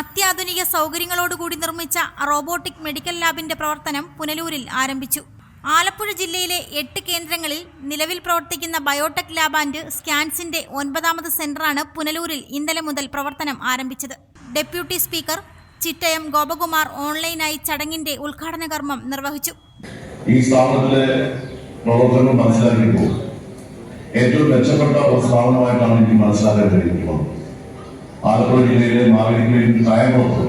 അത്യാധുനിക സൗകര്യങ്ങളോടുകൂടി നിർമ്മിച്ച robotic medical ലാബിന്റെ പ്രവർത്തനം പുനലൂരിൽ ആരംഭിച്ചു. ആലപ്പുഴ ജില്ലയിലെ എട്ട് കേന്ദ്രങ്ങളിൽ നിലവിൽ പ്രവർത്തിക്കുന്ന ബയോടെക് ലാബ് ആൻഡ് സ്കാൻസിന്റെ ഒൻപതാമത് സെന്ററാണ് പുനലൂരിൽ ഇന്നലെ മുതൽ പ്രവർത്തനം ആരംഭിച്ചത്. ഡെപ്യൂട്ടി സ്പീക്കർ ചിറ്റയം ഗോപകുമാർ ഓൺലൈനായി ചടങ്ങിന്റെ ഉദ്ഘാടന കർമ്മം നിർവഹിച്ചു. ഈ സ്ഥാപനത്തിലെ പ്രവർത്തനം മനസ്സിലാക്കിയപ്പോൾ ഏറ്റവും മെച്ചപ്പെട്ട ഒരു സ്ഥാപനമായിട്ടാണ് എനിക്ക് മനസ്സിലാക്കാൻ കഴിഞ്ഞിട്ടുള്ളത്. ആലപ്പുഴ ജില്ലയിലെ മാവേലിക്കരയിൽ കായംകുളത്ത്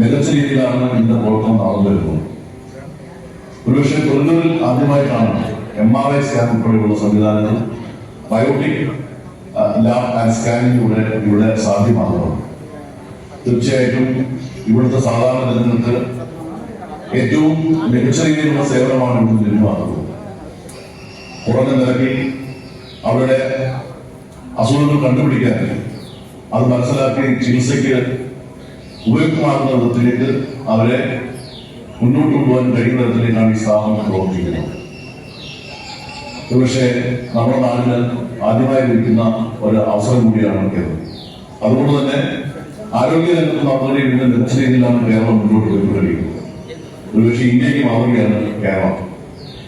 മികച്ച രീതിയിലാണ് ഇതിന്റെ പ്രവർത്തനം നടന്നു വരുന്നത് ഒരുപക്ഷെ തൊഴിലുകളിൽ ആദ്യമായിട്ടാണ് എം ആർ ഐ സ്കാൻ ഉൾപ്പെടെയുള്ള സംവിധാനങ്ങൾ ബയോട്ടിക് ലാബ് ആൻഡ് സ്കാനിങ്ങിലൂടെ ഇവിടെ സാധ്യമാകുന്നത്. തീർച്ചയായിട്ടും ഇവിടുത്തെ സാധാരണ ജനങ്ങൾക്ക് ഏറ്റവും മികച്ച രീതിയിലുള്ള സേവനമാണ് ഇവിടെ ലഭ്യമാകുന്നത്. കുറഞ്ഞ നിരക്കിൽ അവരുടെ അസുഖങ്ങൾ കണ്ടുപിടിക്കാൻ അത് മനസ്സിലാക്കി ചികിത്സയ്ക്ക് ഉപയോഗമാകുന്ന വിധത്തിലേക്ക് അവരെ മുന്നോട്ട് കൊണ്ടുപോകാൻ കഴിയുന്ന വിധത്തിലേക്കാണ് ഈ സ്ഥാപനം പ്രവർത്തിക്കുന്നത്. ഒരുപക്ഷെ നമ്മുടെ നാടിന് ആദ്യമായി ലഭിക്കുന്ന ഒരു അവസരം കൂടിയാണ് കേരളം. അതുകൊണ്ട് തന്നെ ആരോഗ്യ രംഗത്ത് നമ്മുടെ ഇന്ന് മികച്ച രീതിയിലാണ് കേരളം മുന്നോട്ട് പോയിക്കൊണ്ടിരിക്കുന്നത് ഒരുപക്ഷെ ഇന്ത്യയ്ക്ക് മാതൃകയാണ് കേരളം.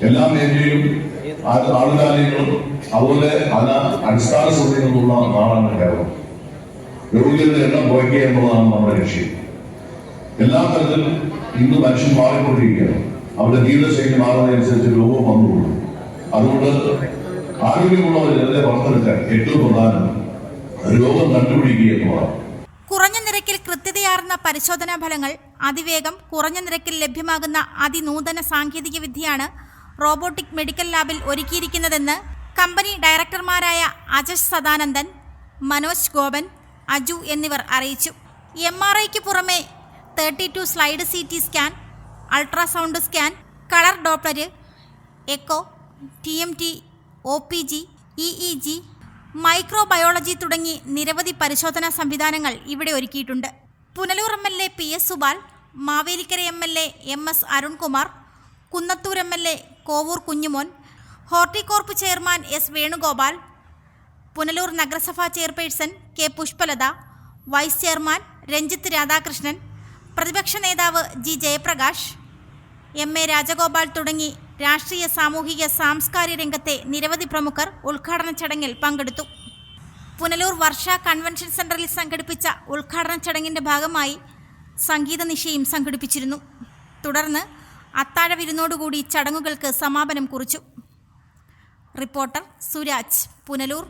എല്ലാ മേഖലയിലും ആ- ആളുകാര്യങ്ങളും അതുപോലെ പല അടിസ്ഥാന സൗകര്യങ്ങളുള്ള നാടാണ് കേരളം. രോഗികളുടെ എണ്ണം കുറയ്ക്കുക എന്നുള്ളതാണ് നമ്മുടെ ലക്ഷ്യം. എല്ലാ തരത്തിലും ഇന്ന് മനുഷ്യൻ മാറിക്കൊണ്ടിരിക്കുകയാണ്. അവരുടെ ജീവിതശൈലി മാറുന്നതനുസരിച്ച് രോഗം വന്നുകൊള്ളു അതുകൊണ്ട് ആരോഗ്യമുള്ളവരെ ജനത്തെ വളർത്തിയെടുക്കാൻ ഏറ്റവും പ്രധാനം. രോഗം കണ്ടുപിടിക്കുക എന്നുള്ളതാണ്. കുറഞ്ഞ നിരക്കിൽ കൃത്യതയാർന്ന പരിശോധനാ ഫലങ്ങൾ അതിവേഗം കുറഞ്ഞ നിരക്കിൽ ലഭ്യമാകുന്ന അതിനൂതന സാങ്കേതിക വിദ്യയാണ് റോബോട്ടിക് മെഡിക്കൽ ലാബിൽ ഒരുക്കിയിരിക്കുന്നതെന്ന് കമ്പനി ഡയറക്ടർമാരായ അജഷ് സദാനന്ദൻ മനോജ് ഗോപൻ അജു എന്നിവർ അറിയിച്ചു. എം ആർ ഐക്ക് പുറമെ thirty two slide C T scan ultrasound scan colour doppler echo T M T O P G E E G microbiology തുടങ്ങി നിരവധി പരിശോധനാ സംവിധാനങ്ങൾ ഇവിടെ ഒരുക്കിയിട്ടുണ്ട്. Punalur M L A P S Subal Mavelikkara M L A M S Arunkumar Kunnathur M L A Kovoor Kunjumon Horticorp chairman S Venugopal Punalur നഗരസഭാ chairperson K Pushpalatha vice chairman Ranjith Radhakrishnan പ്രതിപക്ഷ നേതാവ് G Jayaprakash M A Rajagopal തുടങ്ങി രാഷ്ട്രീയ സാമൂഹിക സാംസ്കാരിക രംഗത്തെ നിരവധി പ്രമുഖർ ഉദ്ഘാടന ചടങ്ങിൽ പങ്കെടുത്തു. പുനലൂർ വർഷ കൺവെൻഷൻ സെന്ററിൽ സംഘടിപ്പിച്ച ഉദ്ഘാടന ചടങ്ങിന്റെ ഭാഗമായി സംഗീത നിശയും സംഘടിപ്പിച്ചിരുന്നു. തുടർന്ന് അത്താഴ വിരുന്നോടുകൂടി ചടങ്ങുകൾക്ക് സമാപനം കുറിച്ചു. റിപ്പോർട്ടർ സുരാജ് പുനലൂർ